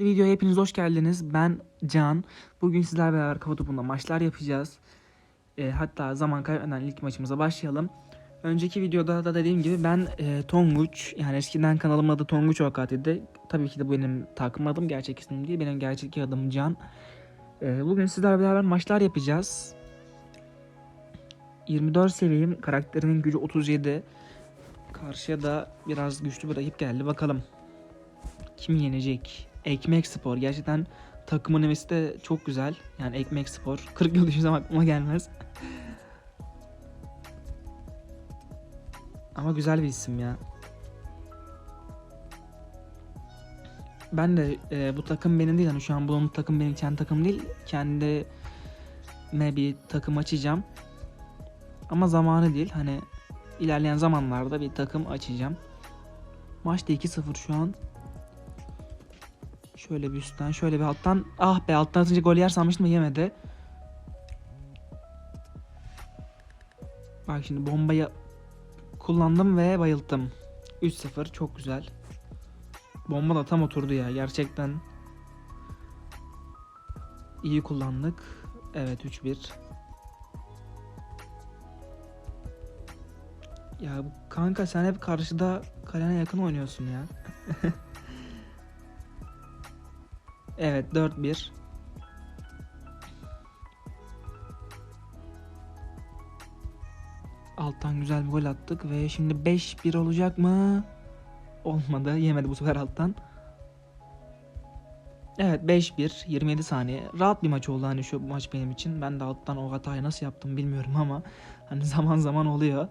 Videoya hepiniz hoş geldiniz. Ben Can. Bugün sizlerle beraber kafa topunda maçlar yapacağız. E, hatta zaman kaybetmeden ilk maçımıza başlayalım. Önceki videoda da dediğim gibi ben e, Tonguç yani eskiden kanalımın adı Tonguç OKT'de. Tabii ki de bu benim takım adım gerçek ismim değil. Benim gerçek adım Can. E, bugün sizlerle beraber maçlar yapacağız. 24 seviyeyim. Karakterimin gücü 37. Karşıya da biraz güçlü bir rakip geldi. Bakalım kim yenecek? Ekmek Spor. Gerçekten takımın hevesi de çok güzel. Yani Ekmek Spor. 40 yıl düşünsem aklıma gelmez. Ama güzel bir isim ya. Ben de e, bu takım benim değil. Hani şu an bulunduğum takım benim kendi takım değil. Kendime bir takım açacağım. Ama zamanı değil. Hani ilerleyen zamanlarda bir takım açacağım. Maçta 2-0 şu an. Şöyle bir üstten, şöyle bir alttan. Ah be alttan atınca gol yer sanmıştım yemedi. Bak şimdi bombayı kullandım ve bayılttım. 3-0 çok güzel. Bomba da tam oturdu ya gerçekten. İyi kullandık. Evet 3-1. Ya kanka sen hep karşıda kalene yakın oynuyorsun ya. evet 4-1. Alttan güzel bir gol attık ve şimdi 5-1 olacak mı? Olmadı. Yemedi bu sefer alttan. Evet 5-1 27 saniye. Rahat bir maç oldu hani şu maç benim için. Ben de alttan o hatayı nasıl yaptım bilmiyorum ama hani zaman zaman oluyor.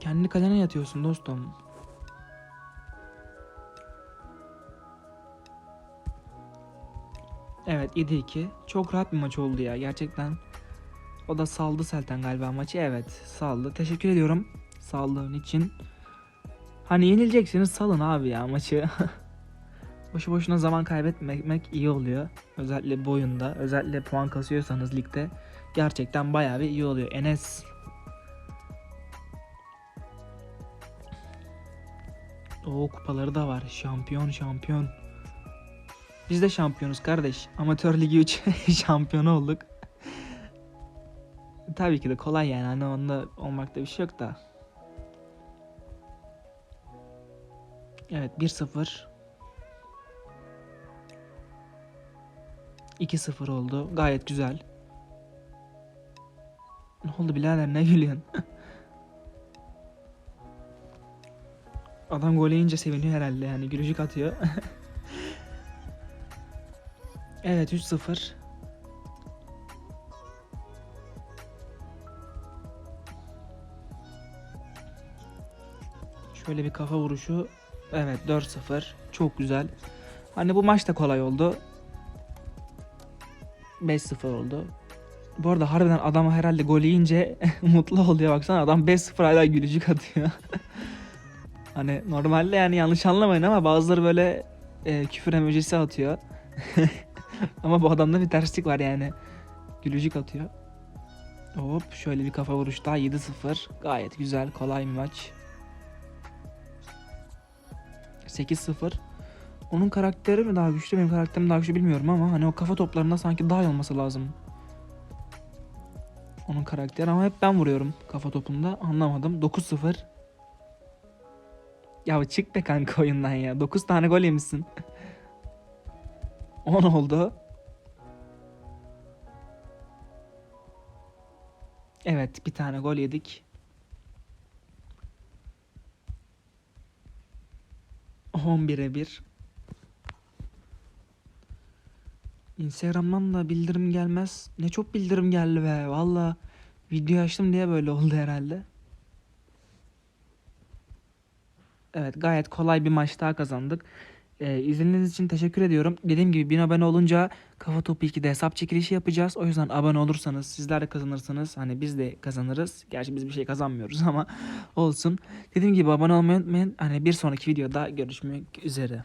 Kendi kalene yatıyorsun dostum. Evet 7-2. Çok rahat bir maç oldu ya gerçekten. O da saldı Selten galiba maçı. Evet saldı. Teşekkür ediyorum saldığın için. Hani yenilecekseniz salın abi ya maçı. Boşu boşuna zaman kaybetmemek iyi oluyor. Özellikle bu oyunda. Özellikle puan kasıyorsanız ligde. Gerçekten bayağı bir iyi oluyor. Enes O kupaları da var. Şampiyon şampiyon. Biz de şampiyonuz kardeş. Amatör Ligi 3 şampiyonu olduk. Tabii ki de kolay yani. Hani onda olmakta bir şey yok da. Evet 1-0. 2-0 oldu. Gayet güzel. Ne oldu birader ne gülüyorsun? Adam gol yiyince seviniyor herhalde yani gülücük atıyor. evet 3-0. Şöyle bir kafa vuruşu. Evet 4-0. Çok güzel. Hani bu maç da kolay oldu. 5-0 oldu. Bu arada harbiden adam herhalde gol yiyince mutlu oluyor baksana adam 5-0 hala gülücük atıyor. Hani normalde yani yanlış anlamayın ama bazıları böyle e, küfür emojisi atıyor. ama bu adamda bir terslik var yani. Gülücük atıyor. Hop şöyle bir kafa vuruş daha 7-0. Gayet güzel kolay bir maç. 8-0. Onun karakteri mi daha güçlü benim karakterim daha güçlü bilmiyorum ama hani o kafa toplarında sanki daha iyi olması lazım. Onun karakteri ama hep ben vuruyorum kafa topunda anlamadım. 9-0. Ya çık be kanka oyundan ya. 9 tane gol yemişsin. 10 oldu. Evet bir tane gol yedik. 11'e 1. Instagram'dan da bildirim gelmez. Ne çok bildirim geldi be. Valla video açtım diye böyle oldu herhalde. Evet gayet kolay bir maç daha kazandık. Ee, izlediğiniz için teşekkür ediyorum. Dediğim gibi 1000 abone olunca Kafa Topu 2'de hesap çekilişi yapacağız. O yüzden abone olursanız sizler de kazanırsınız. Hani biz de kazanırız. Gerçi biz bir şey kazanmıyoruz ama olsun. Dediğim gibi abone olmayı unutmayın. Hani bir sonraki videoda görüşmek üzere.